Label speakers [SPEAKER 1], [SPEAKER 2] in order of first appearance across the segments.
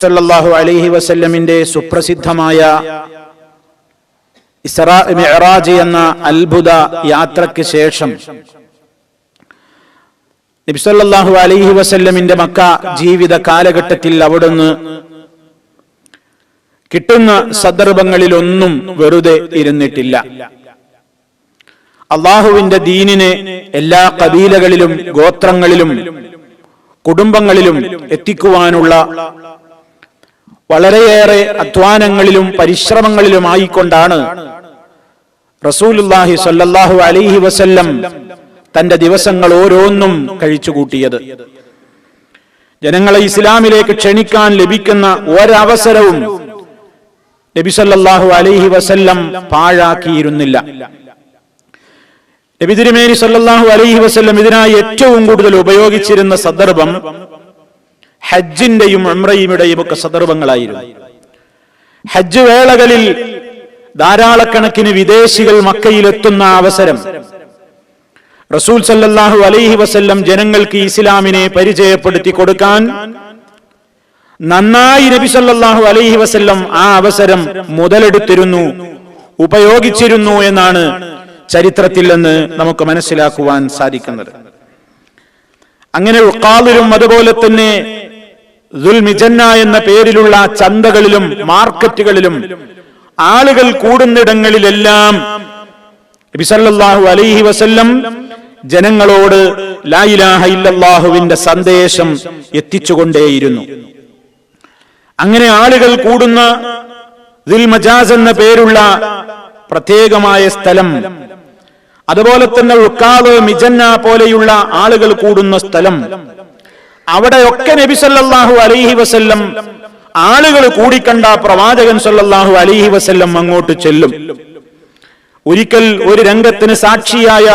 [SPEAKER 1] സല്ലല്ലാഹു അലൈഹി വസല്ലമിന്റെ സുപ്രസിദ്ധമായ ഇസ്രാ മിഅറാജ് എന്ന അത്ഭുത യാത്രയ്ക്ക് ശേഷം നബിസല്ലാഹു അലൈഹി വസല്ലമിന്റെ മക്ക ജീവിത കാലഘട്ടത്തിൽ അവിടുന്ന് കിട്ടുന്ന സന്ദർഭങ്ങളിലൊന്നും വെറുതെ ഇരുന്നിട്ടില്ല. അള്ളാഹുവിന്റെ ദീനിനെ എല്ലാ കബീലകളിലും ഗോത്രങ്ങളിലും കുടുംബങ്ങളിലും എത്തിക്കുവാനുള്ള വളരെയേറെ അധ്വാനങ്ങളിലും പരിശ്രമങ്ങളിലുമായിക്കൊണ്ടാണ് റസൂലുല്ലാഹി സല്ലാഹു അലൈഹി വസല്ലം തന്റെ ദിവസങ്ങൾ ഓരോന്നും കഴിച്ചുകൂട്ടിയത്. ജനങ്ങളെ ഇസ്ലാമിലേക്ക് ക്ഷണിക്കാൻ ലഭിക്കുന്ന ഒരവസരവും നബി സല്ലല്ലാഹു അലൈഹി വസല്ലം പാഴാക്കിയിരുന്നില്ല. നബി തിരുമേനി സല്ലാഹു അലൈഹി വസല്ലം ഇതിനായി ഏറ്റവും കൂടുതൽ ഉപയോഗിച്ചിരുന്ന സന്ദർഭം ഹജ്ജിന്റെയും ഉംറയുടെയും ഒക്കെ സന്ദർഭങ്ങളായിരുന്നു. ഹജ്ജ് വേളകളിൽ ധാരാളക്കണക്കിന് വിദേശികൾ മക്കയിലെത്തുന്ന അവസരം. റസൂൽ സല്ലാഹു അലൈഹി വസല്ലം ജനങ്ങൾക്ക് ഇസ്ലാമിനെ പരിചയപ്പെടുത്തി കൊടുക്കാൻ നന്നായി നബി സല്ലാഹു അലൈഹി വസല്ലം ആ അവസരം മുതലെടുത്തിരുന്നു ഉപയോഗിച്ചിരുന്നു എന്നാണ് ചരിത്രത്തിൽ നിന്ന് നമുക്ക് മനസ്സിലാക്കുവാൻ സാധിക്കുന്നത്. അങ്ങനെ ഉൾക്കാതിരും അതുപോലെ തന്നെ ദുൽമിജന്ന എന്ന പേരിലുള്ള ചന്തകളിലും മാർക്കറ്റുകളിലും ആളുകൾ കൂടുന്നിടങ്ങളിലെല്ലാം നബിസല്ലാഹു അലൈഹി വസല്ലം ജനങ്ങളോട് ലായിലാഹ സന്ദേശം എത്തിച്ചുകൊണ്ടേയിരുന്നു. അങ്ങനെ ആളുകൾ കൂടുന്ന ദുൽമജാസ് എന്ന പേരുള്ള പ്രത്യേകമായ സ്ഥലം അതുപോലെ തന്നെ ഉക്കാവ് മിജന്ന പോലെയുള്ള ആളുകൾ കൂടുന്ന സ്ഥലം അവിടെയൊക്കെ നബി സല്ലാഹു അലൈഹി വസല്ലം ആളുകൾ കൂടിക്കണ്ട പ്രവാചകൻ സല്ലാഹു അലൈഹി വസല്ലം അങ്ങോട്ട് ചെല്ലും. ഒരിക്കൽ ഒരു രംഗത്തിന് സാക്ഷിയായ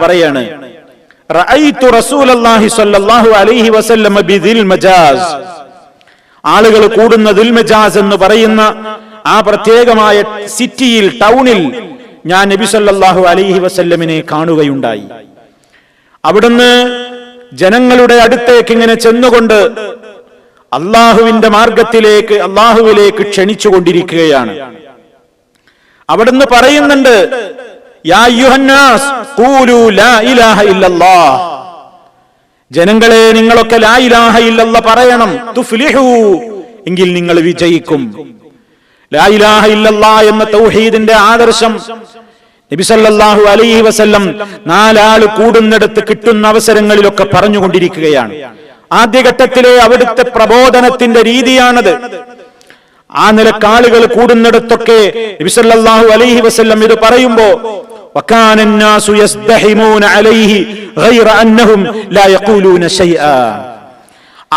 [SPEAKER 1] പറയാണ് ആളുകൾ കൂടുന്ന ദുൽമജാസ് എന്ന് പറയുന്ന ആ പ്രത്യേകമായ സിറ്റിയിൽ ടൗണിൽ ഞാൻ നബി സല്ലാഹു അലൈഹി വസല്ലമിനെ കാണുകയുണ്ടായി. അവിടുന്ന് ജനങ്ങളുടെ അടുത്തേക്ക് ഇങ്ങനെ ചെന്നുകൊണ്ട് അള്ളാഹുവിന്റെ മാർഗത്തിലേക്ക് അള്ളാഹുവിലേക്ക് ക്ഷണിച്ചുകൊണ്ടിരിക്കുകയാണ്. അവിടുന്ന് പറയുന്നുണ്ട് ജനങ്ങളെ നിങ്ങളൊക്കെ ലാ ഇലാഹ ഇല്ലല്ല പറയണം. എങ്കിൽ നിങ്ങൾ വിജയിക്കും. എന്ന തൗഹീദിന്റെ ആദർശം നബിസല്ലാഹു അലൈഹി വസല്ലം നാലാൾ കൂടുന്നിടത്ത് കിട്ടുന്ന അവസരങ്ങളിലൊക്കെ പറഞ്ഞുകൊണ്ടിരിക്കുകയാണ്. ആദ്യഘട്ടത്തിലെ അവിടുത്തെ പ്രബോധനത്തിന്റെ രീതിയാണത്. ആ നിലക്കാളുകൾ കൂടുന്നിടത്തൊക്കെ നബിസല്ലാഹു അലൈഹി വസല്ലം ഇത് പറയുമ്പോ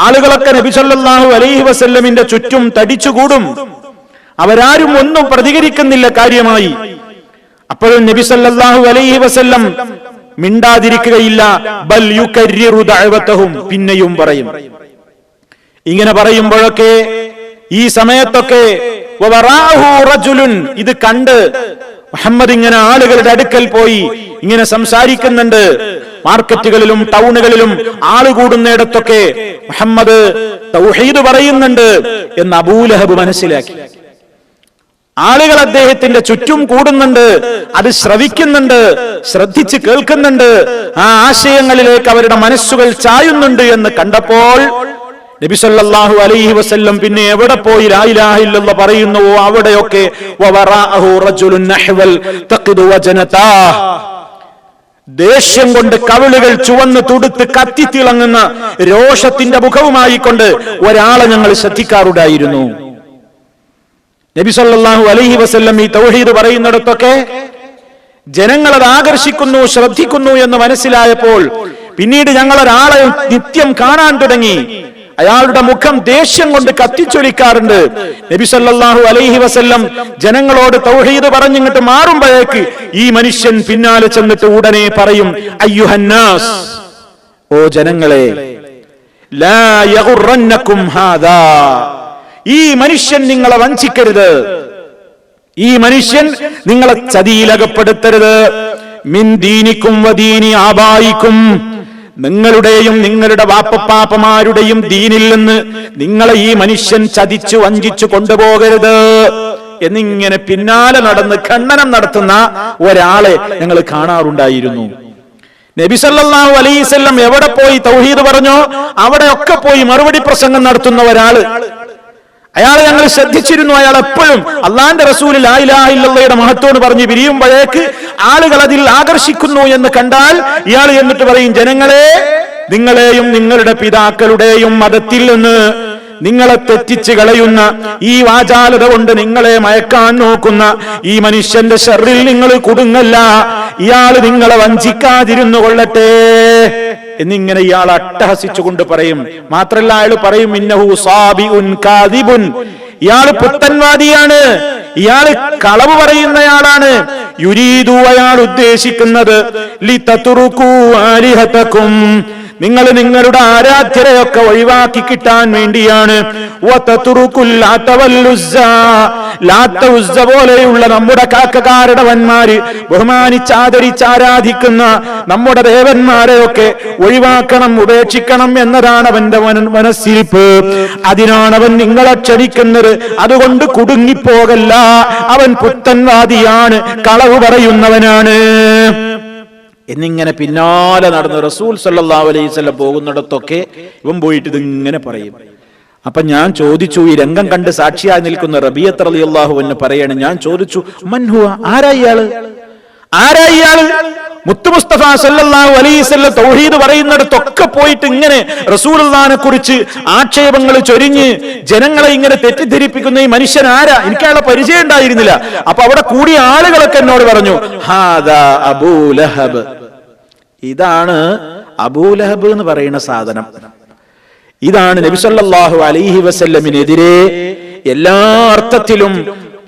[SPEAKER 1] ആളുകളൊക്കെ നബിസല്ലാഹു അലൈഹി വസല്ലമിന്റെ ചുറ്റും തടിച്ചുകൂടും. അവരാരും ഒന്നും പ്രതികരിക്കുന്നില്ല കാര്യമായി. അപ്പോഴും നബി സല്ലാഹു അലൈഹി വസല്ലം മിണ്ടാതിരിക്കുകയില്ല. ബൽ പിന്നെയും പറയും. ഇങ്ങനെ പറയുമ്പോഴൊക്കെ ഈ സമയത്തൊക്കെ ഇത് കണ്ട് മുഹമ്മദ് ഇങ്ങനെ ആളുകളുടെ അടുക്കൽ പോയി ഇങ്ങനെ സംസാരിക്കുന്നുണ്ട്. മാർക്കറ്റുകളിലും ടൗണുകളിലും ആൾ കൂടുന്നിടത്തൊക്കെ മുഹമ്മദ് തൗഹീദ് പറയുന്നുണ്ട് എന്ന് അബൂലഹബ് മനസ്സിലാക്കി. ആളുകൾ അദ്ദേഹത്തിന്റെ ചുറ്റും കൂടുന്നുണ്ട്. അത് ശ്രവിക്കുന്നുണ്ട് ശ്രദ്ധിച്ച് കേൾക്കുന്നുണ്ട്. ആ ആശയങ്ങളിലേക്ക് അവരുടെ മനസ്സുകൾ ചായുന്നുണ്ട് എന്ന് കണ്ടപ്പോൾ നബിസല്ലാഹു അലൈഹി വസല്ലം പിന്നെ എവിടെ പോയി? ലായിലാഹില്ലെന്ന് പറയുന്നുവോ അവിടെയൊക്കെ ദേഷ്യം കൊണ്ട് കവിളുകൾ ചുവന്ന് തുടുത്ത് കത്തിത്തിളങ്ങുന്ന രോഷത്തിന്റെ മുഖവുമായി കൊണ്ട് ഒരാളെ ഞങ്ങൾ ശ്രദ്ധിക്കാറുണ്ടായിരുന്നു. നബി സല്ലല്ലാഹു അലൈഹി വസല്ലം ഈ തൗഹീദ് പറയുന്നിടത്തൊക്കെ ജനങ്ങൾ അത് ആകർഷിക്കുന്നു ശ്രദ്ധിക്കുന്നു എന്ന് മനസ്സിലായപ്പോൾ പിന്നീട് ഞങ്ങൾ ഒരാളെ നിത്യം കാണാൻ തുടങ്ങി. അയാളുടെ മുഖം ദേഷ്യം കൊണ്ട് കത്തിച്ചൊലിക്കാറുണ്ട്. നബി സല്ലല്ലാഹു അലൈഹി വസല്ലം ജനങ്ങളോട് തൗഹീദ് പറഞ്ഞിങ്ങോട്ട് മാറുമ്പോഴേക്ക് ഈ മനുഷ്യൻ പിന്നാലെ ചെന്നിട്ട് ഉടനെ പറയും അയ്യുഹന്നാസ് ഓ ജനങ്ങളെ ലാ ഹാദാ. ഈ മനുഷ്യൻ നിങ്ങളെ വഞ്ചിക്കരുത്. ഈ മനുഷ്യൻ നിങ്ങളെ ചതിയിലകപ്പെടുത്തരുത്. മിൻ വദീനി ആബായിക്കും. നിങ്ങളുടെയും നിങ്ങളുടെ വാപ്പപ്പാപ്പമാരുടെയും ദീനിൽ നിന്ന് നിങ്ങളെ ഈ മനുഷ്യൻ ചതിച്ചു വഞ്ചിച്ചു കൊണ്ടുപോകരുത്. എന്നിങ്ങനെ പിന്നാലെ നടന്ന് ഖണ്ഡനം നടത്തുന്ന ഒരാളെ ഞങ്ങൾ കാണാറുണ്ടായിരുന്നു. നബിസല്ലാഹു അലൈസല്ലം എവിടെ പോയി തൗഹീദ് പറഞ്ഞോ അവിടെ ഒക്കെ പോയി മറുപടി പ്രസംഗം നടത്തുന്ന ഒരാൾ അയാളെ ഞങ്ങൾ ശ്രദ്ധിച്ചിരുന്നു. അയാൾ എപ്പോഴും അള്ളാന്റെ റസൂലിൽ ആയിലായില്ലയുടെ മഹത്വം പറഞ്ഞ് പിരിയുമ്പോഴേക്ക് ആളുകൾ അതിൽ ആകർഷിക്കുന്നു എന്ന് കണ്ടാൽ ഇയാൾ എന്നിട്ട് പറയും ജനങ്ങളെ നിങ്ങളെയും നിങ്ങളുടെ പിതാക്കളുടെയും മതത്തിൽ നിന്ന് നിങ്ങളെ തെറ്റിച്ച് കളയുന്ന ഈ വാചാലത കൊണ്ട് നിങ്ങളെ മയക്കാൻ നോക്കുന്ന ഈ മനുഷ്യന്റെ ഷെറിൽ നിങ്ങൾ കുടുങ്ങല്ല. ഇയാൾ നിങ്ങളെ വഞ്ചിക്കാതിരുന്നു കൊള്ളട്ടെ. എന്നിങ്ങനെ ഇയാൾ അട്ടഹസിച്ചുകൊണ്ട് പറയും. മാത്രല്ല അയാൾ പറയും ഇന്നഹു സാബിഉൻ കാദിബുൻ. ഇയാൾ പുത്തൻവാദിയാണ്. ഇയാൾ കളവ് പറയുന്നയാളാണ്. യുരീദു അയാൾ ഉദ്ദേശിക്കുന്നത് ലിതതുറുകു ആലിഹതക്കും നിങ്ങൾ നിങ്ങളുടെ ആരാധ്യരെയൊക്കെ ഒഴിവാക്കി കിട്ടാൻ വേണ്ടിയാണ്. പോലെയുള്ള നമ്മുടെ കാക്കകാരടവന്മാര് ബഹുമാനിച്ച് ആദരിച്ച് ആരാധിക്കുന്ന നമ്മുടെ ദേവന്മാരെയൊക്കെ ഒഴിവാക്കണം ഉപേക്ഷിക്കണം എന്നതാണ് അവന്റെ മന- മനസ്സിരിപ്പ്. അതിനാണ് അവൻ നിങ്ങളെ ക്ഷണിക്കുന്നത്. അതുകൊണ്ട് കുടുങ്ങിപ്പോകല്ല. അവൻ പുത്തൻവാദിയാണ് കളവ് പറയുന്നവനാണ്. എന്നിങ്ങനെ പിന്നാലെ നടന്ന് റസൂൽ സല്ലാ അലൈഹി വസല്ലം പോകുന്നിടത്തൊക്കെ ഇവൻ പോയിട്ട് ഇതിങ്ങനെ പറയും. അപ്പൊ ഞാൻ ചോദിച്ചു ഈ രംഗം കണ്ട് സാക്ഷിയായി നിൽക്കുന്ന റബിയത്ത് അള്ളാഹു എന്ന് പറയാണ് ഞാൻ ചോദിച്ചു മൻഹുവ ആരാ ഇയാൾ? ആരാ ഇയാൾ? മുത്തു മുസ്തഫ സല്ലല്ലാഹു അലൈഹി വസല്ലം തൗഹീദ് പറയുന്നിടത്തൊക്കെ പോയിട്ട് ഇങ്ങനെ റസൂലുള്ളാഹിനെ കുറിച്ച് ആക്ഷേപങ്ങൾ ചൊരിഞ്ഞ് ജനങ്ങളെ ഇങ്ങനെ തെറ്റിദ്ധരിപ്പിക്കുന്ന ഈ മനുഷ്യൻ ആരാ? എനിക്ക് അയാളെ പരിചയം ഉണ്ടായിരുന്നില്ല. അപ്പൊ അവിടെ കൂടിയ ആളുകളൊക്കെ എന്നോട് പറഞ്ഞു ഹാദാ അബൂ ലഹബ്. ഇതാണ് അബൂലഹബ് എന്ന് പറയുന്ന സാധനം. ഇതാണ് നബിസല്ലാഹു അലൈഹി വസല്ലമിനെതിരെ എല്ലാ അർത്ഥത്തിലും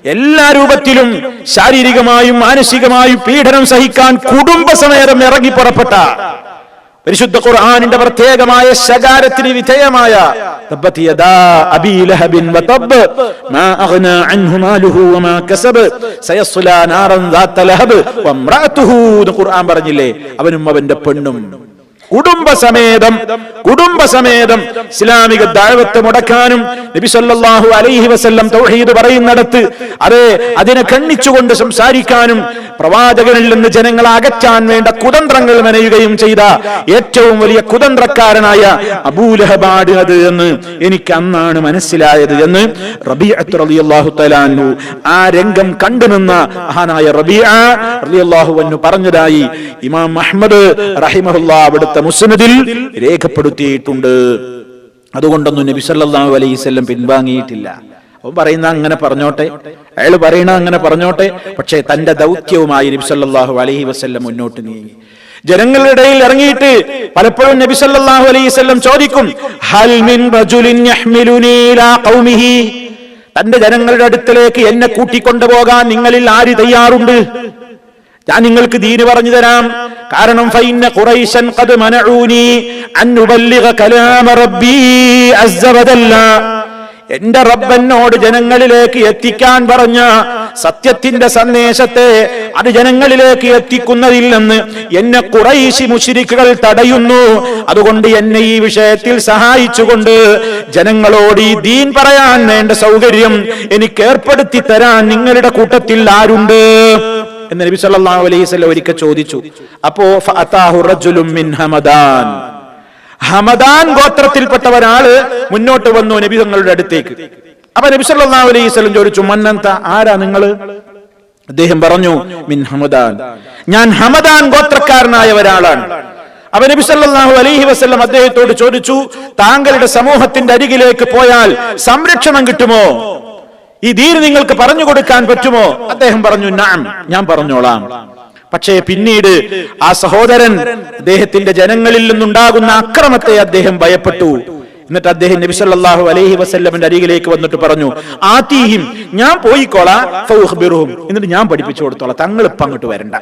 [SPEAKER 1] എല്ലാ രൂപത്തിലും ശാരീരികമായും മാനസികമായും പീഡനം സഹിക്കാൻ കുടുംബസമേതം ഇറങ്ങി പുറപ്പെട്ട പരിശുദ്ധ ഖുർആാനിന്റെ പ്രത്യേകമായ ശകാരത്തിന് വിധേയമായ ഖുർആൻ പറഞ്ഞില്ലേ? അവനും അവന്റെ പെണ്ണും കുടുംബസമേതം കുടുംബസമേതം ഇസ്ലാമിക ദാഴ്വത്ത് മുടക്കാനും നബി സല്ലല്ലാഹു അലൈഹി വസല്ലം തൗഹീദ് പറയുന്നിടത്ത് അതെ അതിനെ ഖണ്ഡിച്ചുകൊണ്ട് സംസാരിക്കാനും പ്രവാചകനിൽ നിന്ന് ജനങ്ങളെ അകറ്റാൻ വേണ്ട കുതന്ത്രങ്ങൾ മെനയുകയും ചെയ്ത ഏറ്റവും വലിയ കുതന്ത്രക്കാരനായ അബൂലഹബാട് അത് എന്ന് എനിക്ക് അന്നാണ് മനസ്സിലായത് എന്ന് റബീഅത്ത് റളിയല്ലാഹു തആല അൻഹു ആ രംഗം കണ്ടുനിന്ന മഹാനായ റബീഅ റളിയല്ലാഹു അൻഹു പറഞ്ഞതായി ഇമാം അഹ്മദ് റഹിമഹുല്ല അവിടുത്തെ മുസ്നദിൽ രേഖപ്പെടുത്തിയിട്ടുണ്ട്. അതുകൊണ്ടൊന്നും നബി സല്ലല്ലാഹു അലൈഹി വസല്ലം പിൻവാങ്ങിയിട്ടില്ല. അവൻ പറയുന്ന അങ്ങനെ പറഞ്ഞോട്ടെ. അയാൾ പറയണ അങ്ങനെ പറഞ്ഞോട്ടെ. പക്ഷേ തന്റെ ദൗത്യവുമായി നബി സല്ലല്ലാഹു അലൈഹി വസല്ലം മുന്നോട്ട് നീങ്ങി. ജനങ്ങളുടെ ഇടയിൽ ഇറങ്ങിയിട്ട് പലപ്പോഴും നബി സല്ലല്ലാഹു അലൈഹി വസല്ലം ചോദിക്കും ഹൽ മിൻ ഇലാ ഖൗമിഹി? തന്റെ ജനങ്ങളുടെ അടുത്തിലേക്ക് എന്നെ കൂട്ടിക്കൊണ്ടുപോകാൻ നിങ്ങളിൽ ആര് തയ്യാറുണ്ട്? ഞാൻ നിങ്ങൾക്ക് ദീന് പറഞ്ഞു തരാം. കാരണം ഫൈന ഖുറൈശൻ ഖദ് അൻ കലാമ റബ്ബി എന്റെ റബ്ബനോട് ജനങ്ങളിലേക്ക് എത്തിക്കാൻ പറഞ്ഞ സത്യത്തിന്റെ സന്ദേശത്തെ അത് ജനങ്ങളിലേക്ക് എത്തിക്കുന്നതിൽ നിന്ന് എന്നെ കുറൈശി മുഷിരിക്കുകൾ തടയുന്നു. അതുകൊണ്ട് എന്നെ ഈ വിഷയത്തിൽ സഹായിച്ചുകൊണ്ട് ജനങ്ങളോട് ഈ ദീൻ പറയാൻ വേണ്ട സൗകര്യം എനിക്ക് ഏർപ്പെടുത്തി തരാൻ നിങ്ങളുടെ കൂട്ടത്തിൽ ആരുണ്ട്? എന്ന് നബി സല്ലല്ലാഹു അലൈഹി വസല്ലം ഒരിക്കൽ ചോദിച്ചു അപ്പോ ഫഅതാഹു റജുലും മിൻ ഹമദാൻ? ഹമദാൻ ഗോത്രത്തിൽപ്പെട്ട ഒരാൾ മുന്നോട്ട് വന്നു നബി തങ്ങളുടെ അടുത്തേക്ക്. അപ്പൊ നബി സല്ലല്ലാഹു അലൈഹി വസല്ലം ചോദിച്ചു മന്നന്ത? ആരാ നിങ്ങൾ അദ്ദേഹം പറഞ്ഞു മിൻ ഹമദാൻ. ഞാൻ ഹമദാൻ ഗോത്രക്കാരനായ ഒരാളാണ് അവ നബി സല്ലല്ലാഹു അലൈഹി വസല്ലം അദ്ദേഹത്തോട് ചോദിച്ചു താങ്കളുടെ സമൂഹത്തിന്റെ അരികിലേക്ക് പോയാൽ സംരക്ഷണം കിട്ടുമോ? ഈ ദീന് നിങ്ങൾക്ക് പറഞ്ഞു കൊടുക്കാൻ പറ്റുമോ? അദ്ദേഹം പറഞ്ഞു നാം ഞാൻ പറഞ്ഞോളാം. പക്ഷേ പിന്നീട് ആ സഹോദരൻ അദ്ദേഹത്തിന്റെ ജനങ്ങളിൽ നിന്നുണ്ടാകുന്ന അക്രമത്തെ അദ്ദേഹം ഭയപ്പെട്ടു. എന്നിട്ട് അദ്ദേഹം നബി സല്ലല്ലാഹു അലൈഹി വസല്ലമിന്റെ അരികിലേക്ക് വന്നിട്ട് പറഞ്ഞു ആതീഹിം ഞാൻ പോയിക്കോളാം എന്നിട്ട് ഞാൻ പഠിപ്പിച്ചു കൊടുത്തോളാം. തങ്ങൾ ഇപ്പൊ അങ്ങോട്ട് വരണ്ട.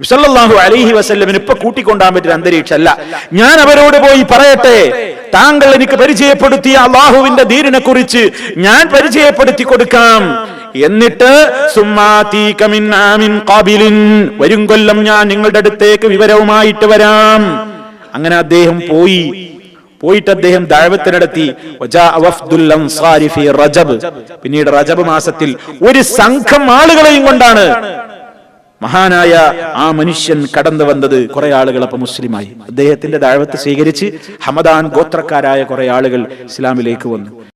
[SPEAKER 1] വിസല്ലാഹു അലൈഹി വസല്ലമിന് ഇപ്പൊ കൂട്ടിക്കൊണ്ടാൻ പറ്റുന്ന അന്തരീക്ഷമല്ല ഞാൻ അവരോട് പോയി പറയട്ടെ. താങ്കൾ എനിക്ക് പരിചയപ്പെടുത്തിയ അള്ളാഹുവിന്റെ ധീരനെ കുറിച്ച് ഞാൻ പരിചയപ്പെടുത്തി കൊടുക്കാം. എന്നിട്ട് വരും കൊല്ലം ഞാൻ നിങ്ങളുടെ അടുത്തേക്ക് വിവരവുമായിട്ട് വരാം. അങ്ങനെ അദ്ദേഹം പോയി. പോയിട്ട് അദ്ദേഹം ദാഴവത്തിനടത്തി റജബ്. പിന്നീട് റജബ് മാസത്തിൽ ഒരു സംഘം ആളുകളെയും കൊണ്ടാണ് മഹാനായ ആ മനുഷ്യൻ കടന്നു വന്നത് കുറെ ആളുകൾ അപ്പൊ മുസ്ലിമായി. അദ്ദേഹത്തിന്റെ ദഴവത്ത് സ്വീകരിച്ച് ഹമദാൻ ഗോത്രക്കാരായ കുറെ ആളുകൾ ഇസ്ലാമിലേക്ക് വന്നു.